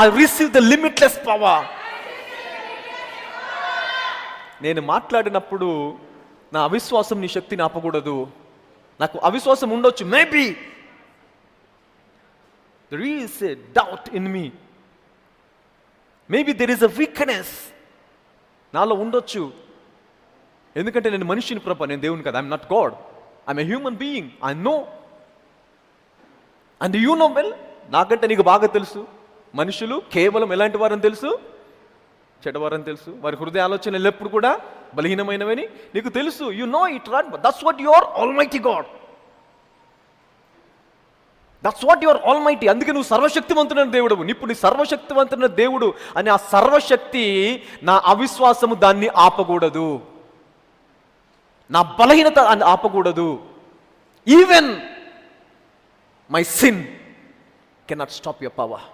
I receive the limitless power నేను మాట్లాడినప్పుడు నా అవిశ్వాసం నీ శక్తిని ఆపకూడదు నాకు అవిశ్వాసం ఉండొచ్చు maybe there is a doubt in me maybe there is a weakness నాలో ఉండొచ్చు. ఎందుకంటే నేను మనిషిని ప్రభ నేను దేవుని కదా. I'm not God I'm a human being I know and you know well నాకంటే నీకు బాగా తెలుసు. మనుషులు కేవలం ఎలాంటి వారని తెలుసు? చెడ్డవారని తెలుసు. వారి హృదయ ఆలోచనలు ఎప్పుడు కూడా బలహీనమైనవని నీకు తెలుసు. You know it right that's what your almighty God that's what your almighty అందుకే నువ్వు సర్వశక్తివంతుడైన దేవుడు ఇప్పుడు నీ సర్వశక్తివంతుడైన దేవుడు అని ఆ సర్వశక్తి నా అవిశ్వాసము దాన్ని ఆపకూడదు. నా బలహీనత అని ఆపకూడదు. Even my sin cannot stop your power